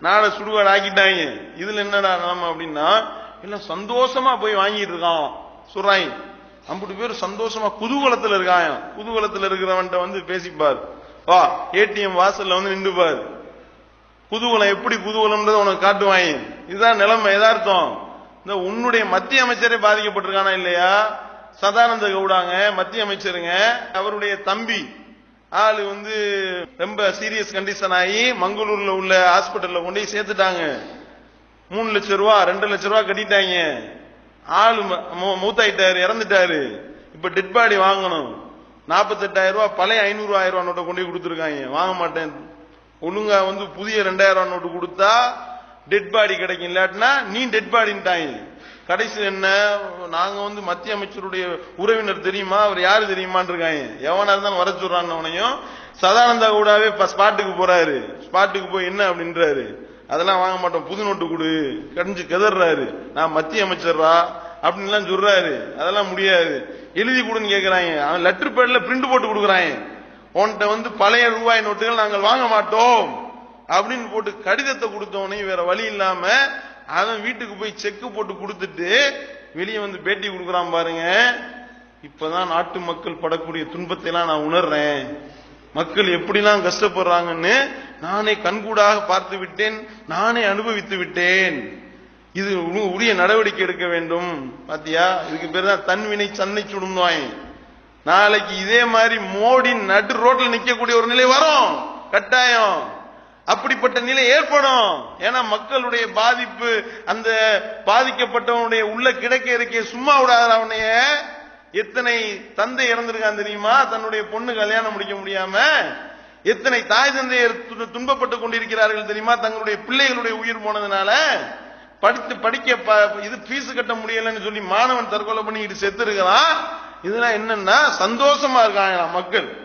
நாளை சுடுகாடு ஆக்கிட்டாங்க. இதுல என்னடா நிலைமை அப்படின்னா எல்லாம் சந்தோஷமா போய் வாங்கிட்டு இருக்கான் சொல்றாங்க அம்புட்டு பேர் சந்தோஷமா குதூகலத்துல இருக்கான். குதூகலத்துல இருக்கிறவன்ட்ட வந்து பேசிப்பார். வா ஏடிஎம் வாசல்ல வந்து நின்றுப்பார். குதூகலம் எப்படி குதூகலம்ன்றதை உனக்கு காட்டுவாங்க இதுதான் நிலைமை எதார்த்தம் இந்த உன்னுடைய மத்திய அமைச்சரே பாதிக்கப்பட்டிருக்கானா இல்லையா? சதானந்த கவுடாங்க மத்திய அமைச்சருங்க அவருடைய தம்பி. ஆளு வந்து ரொம்ப சீரியஸ் கண்டிஷன் ஆகி மங்களூர்ல உள்ள ஹாஸ்பிட்டல்ல கொண்டு போய் சேர்த்துட்டாங்க. மூணு லட்சம் ரூபா ரெண்டு லட்சம் ரூபா கட்டிட்டாங்க. ஆளு ம- மூ- மூத்தாயிட்டாரு இறந்துட்டாரு. இப்ப டெட் பாடி வாங்கணும். நாற்பத்தெட்டாயிரம் ரூபா பழைய ஐநூறு ஆயிரம் ரூபா நோட்டை கொண்டு போய் கொடுத்துருக்காங்க. வாங்க மாட்டேன். ஒழுங்கா வந்து புதிய ரெண்டாயிரம் ரூபா நோட்டு கொடுத்தா டெட் பாடி கிடைக்கும் இல்லாட்டினா நீ டெட் பாடின்ட்டாங்க கடைசி என்ன நாங்க வந்து மத்திய அமைச்சருடைய உறவினர் தெரியுமா? அவர் யாரு தெரியுமான்னு இருக்காங்க எவனா இருந்தாலும் வர சொல்றான்னு சதானந்தா கூடாவே இப்ப ஸ்பாட்டுக்கு போறாரு. ஸ்பாட்டுக்கு போய் என்ன அப்படின்றாரு. அதெல்லாம் வாங்க மாட்டோம். புது நோட்டு கொடு. கடிஞ்சு கதறாரு நான் மத்திய அமைச்சர்ரா அப்படின்லாம் சொல்றாரு. அதெல்லாம் முடியாது. எழுதி கொடுன்னு கேக்குறாங்க. அவன் லெட்டர் பேட்ல பிரிண்ட் போட்டு கொடுக்குறாங்க. உன்கிட்ட வந்து பழைய ரூபாய் நோட்டுகள் நாங்கள் வாங்க மாட்டோம் அப்படின்னு போட்டு கடிதத்தை கொடுத்தவனே வேற வழி இல்லாம அவன் வீட்டுக்கு போய் செக்கு போட்டு கொடுத்துட்டு வெளியே வந்து பேட்டி கொடுக்குறான் பாருங்க. இப்பதான் நாட்டு மக்கள் படக்கூடிய துன்பத்தை எல்லாம் நான் உணர்றேன். மக்கள் எப்படிலாம் கஷ்டப்படுறாங்கன்னு நானே கண்கூடாக பார்த்து விட்டேன் நானே அனுபவித்து விட்டேன். இது உ- உரிய நடவடிக்கை எடுக்க வேண்டும். பாத்தியா? இதுக்கு பேர் தான் தன்வினை சன்னை சுடும்னுவாங்க நாளைக்கு இதே மாதிரி மோடி நடு ரோட்ல நிக்கக்கூடிய ஒரு நிலை வரும். கட்டாயம். அப்படிப்பட்ட நிலை ஏற்படும். ஏன்னா மக்களுடைய பாதிப்பு அந்த பாதிக்கப்பட்டவனுடைய உள்ள கிடைக்க இருக்கே சும்மா விடாத அவனைய. எத்தனை தந்தை இறந்திருக்கான் தெரியுமா? தன்னுடைய பொண்ணு கல்யாணம் முடிக்க முடியாம. எத்தனை தாய் தந்தையர் துன்பப்பட்டு கொண்டிருக்கிறார்கள் தெரியுமா? தங்களுடைய பிள்ளைகளுடைய உயிர் போனதுனால. படித்து படிக்க ப- இது ஃபீஸ் கட்ட முடியலன்னு சொல்லி மாணவன் தற்கொலை பண்ணிக்கிட்டு செத்து இருக்கிறான் இதெல்லாம் என்னன்னா சந்தோஷமா இருக்காங்களா மக்கள்.